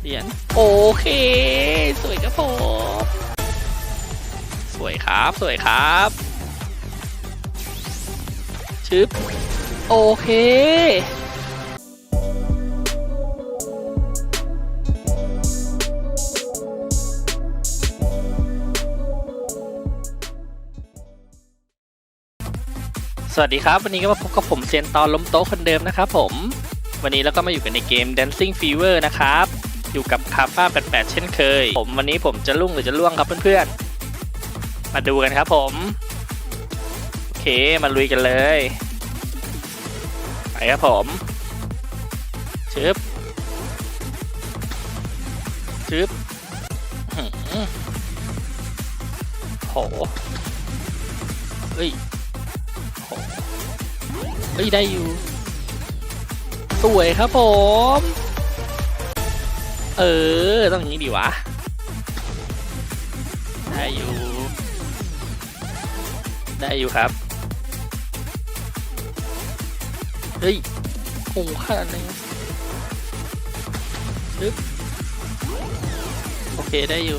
เหรียญโอเค สวยครับผม สวยครับ สวยครับ ชึบ โอเคสวัสดีครับ วันนี้ก็มาพบกับผมเซียนตอนล้มโต๊ะคนเดิมนะครับผม วันนี้เราก็มาอยู่กันในเกม Dancing Fever นะครับ อยู่กับคาฟ้า88เช่นเคย ผมวันนี้ผมจะลุ่งหรือจะล่วงครับเพื่อนๆ มาดูกันครับผม โอเคมาลุยกันเลย ไปครับผมชึบชึบโหเฮ้ยโหเฮ้ยได้อยู่ สวยครับผม เออ ต้องอย่างนี้ดีวะได้อยู่ ได้อยู่ครับ เฮ้ยโอ้ขนาดนี้ปึ๊บโอเค ได้อยู่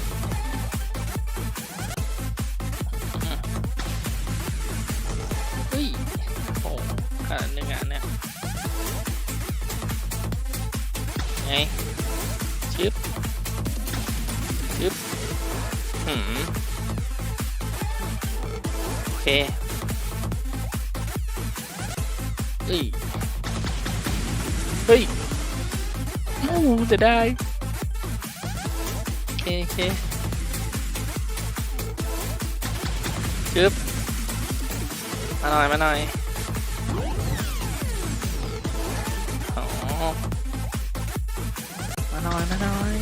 เฮ้ยโอ้ขนาดนึงอะเนี่ยไง ชึบชึบหืมโอเคเฮ้ย เฮ้ยโอ้จะได้โอเคโอเคชึบมาหน่อย มาหน่อย อ๋อ หน่อยมาหน่อย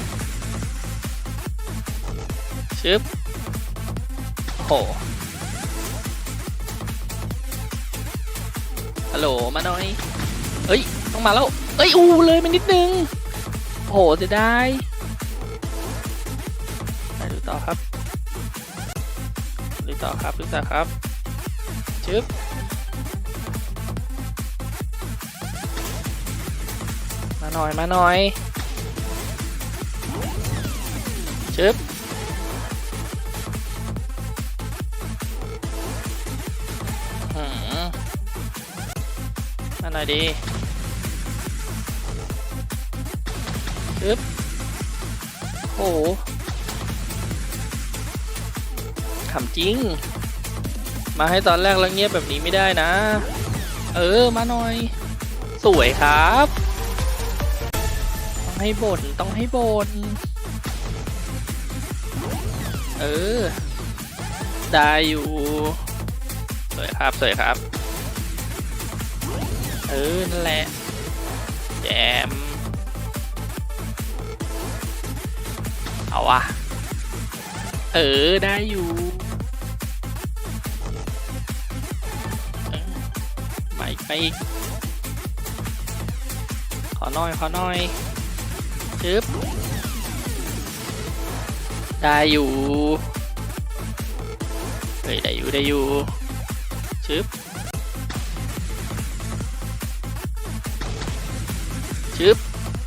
ชึบโหฮัลโหลมาหน่อยเฮ้ยต้องมาแล้วเอ้ย อู้เลยมานิดนึงโอ้โหจะได้ไปดูต่อครับดูต่อครับดูต่อครับชึบมาหน่อยมาหน่อย ชึบหืมมาหน่อยดีปึ๊บโอ้โหขำจริง มาให้ตอนแรกแล้วเงียบแบบนี้ไม่ได้นะ เออ มาหน่อย สวยครับ ต้องให้บน่นต้องให้บน่น เออ ได้อยู่ สวยครับ สวยครับ เออ นั่นแหละ แจม เอาวะเออ ได้อยู่เออมาอีกไปอีกขอน่อย ขอน่อยชึบ ได้อยู่เฮ้ยได้อยู่ได้อยู่ชึบชึบ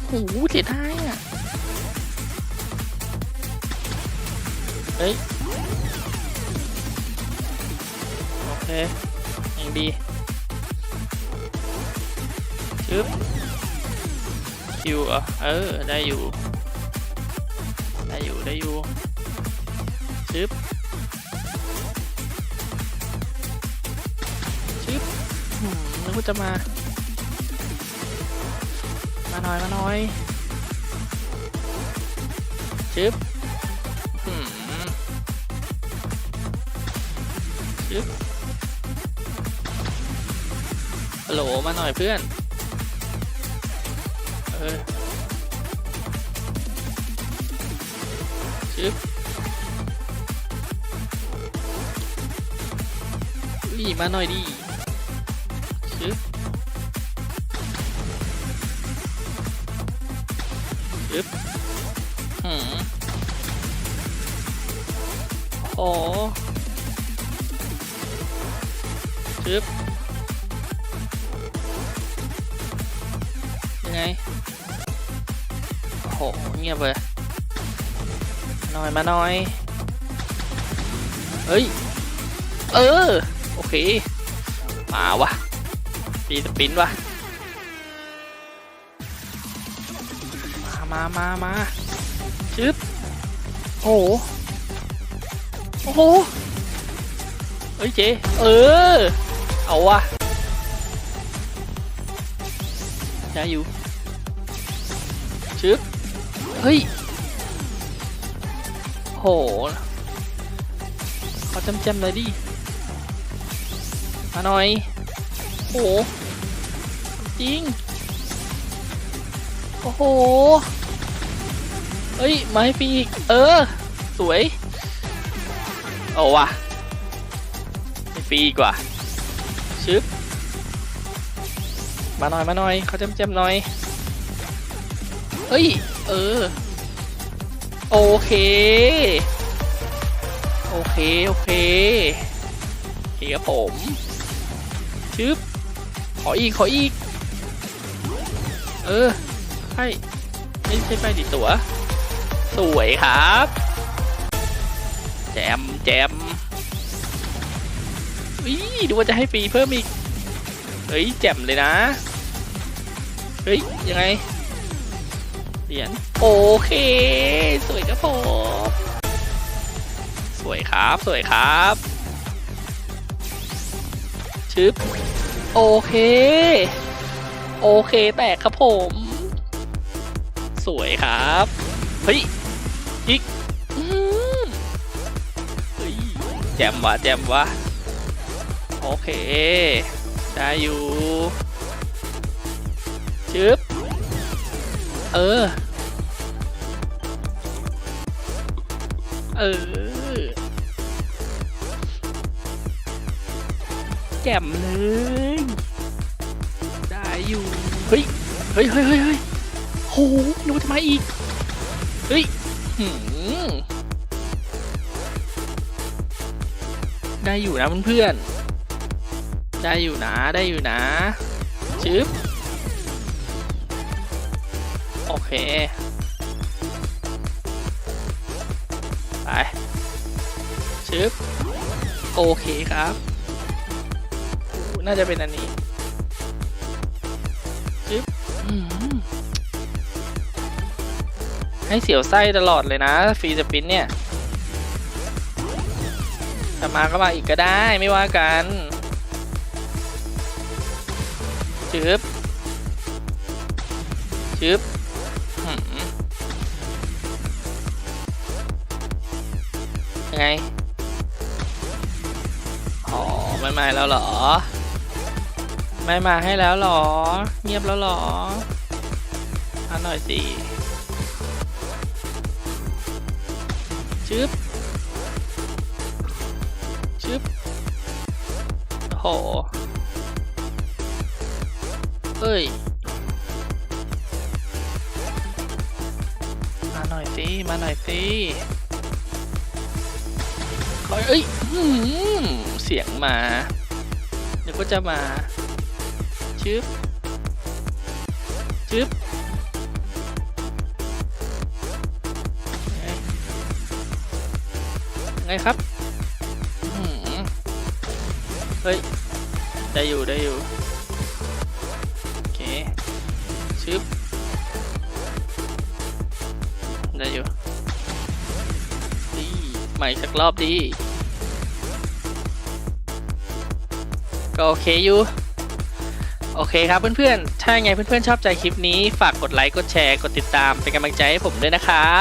โอ้โหเสียดายอะเฮ้ยโอเคยังดีชึบคิวอะเออได้อยู่ ได้อยู่ได้อยู่ชึบชึบนึกว่าจะมา มาหน่อย มาหน่อยชึบชึบฮัลโหลมาหน่อยเพื่อน เออ ชึบอุ้ยมาหน่อยดิชึบอึ๊บหืมโอ้ชึบยังไงโอ้โหเงียบเลย หน่อยมาหน่อย เฮ้ย เออ โอเค มาวะปีสปินวะมามามามาชึบโอ้โหโอ้โห เฮ้ยเจเออ เอาวะได้อยู่ชึบเฮ้ย โห ขอจำจำเลยดิ มาหน่อย โห จริง โอ้โห เฮ้ย มาให้ฟรีอีก เออ สวย เอาว่ะให้ฟรีกว่า ชึบ มาหน่อย มาหน่อย เขาจำจำหน่อย เฮ้ย เออ โอเค โอเค โอเคโอเคครับผมชึบขออีก ขออีก เออใช่ไม่ใช่ไปดิตัว สวยครับ แจมแจมอีดูว่าจะให้ฟรีเพิ่มอีก เฮ้ย แจมเลยนะ เฮ้ย ยังไง เรียญโอเค สวยครับผม สวยครับ สวยครับ ชึบ โอเค โอเคแตกครับผม สวยครับ เฮ้ย อีกเฮ้ย แจมวะแจมวะโอเค ได้อยู่ชึบ เออ เออ แจ่มเลย ได้อยู่ เฮ้ย เฮ้ยเฮ้ยเฮ้ยเฮ้ยโหนึกว่าจะมาอีก เฮ้ยหืมได้อยู่นะเพื่อนๆได้อยู่นะ ได้อยู่นะชึบ เค ไป ชึบ โอเคครับ น่าจะเป็นอันนี้ ชึบอืมให้เสียวไส้ตลอดเลยนะ ฟรีสปินเนี่ยถ้ามาก็มาอีกก็ได้ไม่ว่ากันชึบ ไง อ๋อ ไม่มาแล้วเหรอ ไม่มาให้แล้วเหรอ เงียบแล้วเหรอเอาหน่อยสิชึบชึบโอ้โหเฮ้ยมาหน่อยสิ มาหน่อยสิ เอ้ยเสียงมาเดี๋ยวก็จะมา ชึบ ชึบไงครับเฮ้ย ได้อยู่ ได้อยู่ โอเค ชึบ ได้อยู่ หม่สักรอบดี ก็โอเคอยู่ โอเคครับเพื่อนๆ ถ้าไงเพื่อนๆ ชอบใจคลิปนี้ ฝากกดไลค์ กดแชร์ กดติดตาม เป็นกำลังใจให้ผมด้วยนะครับ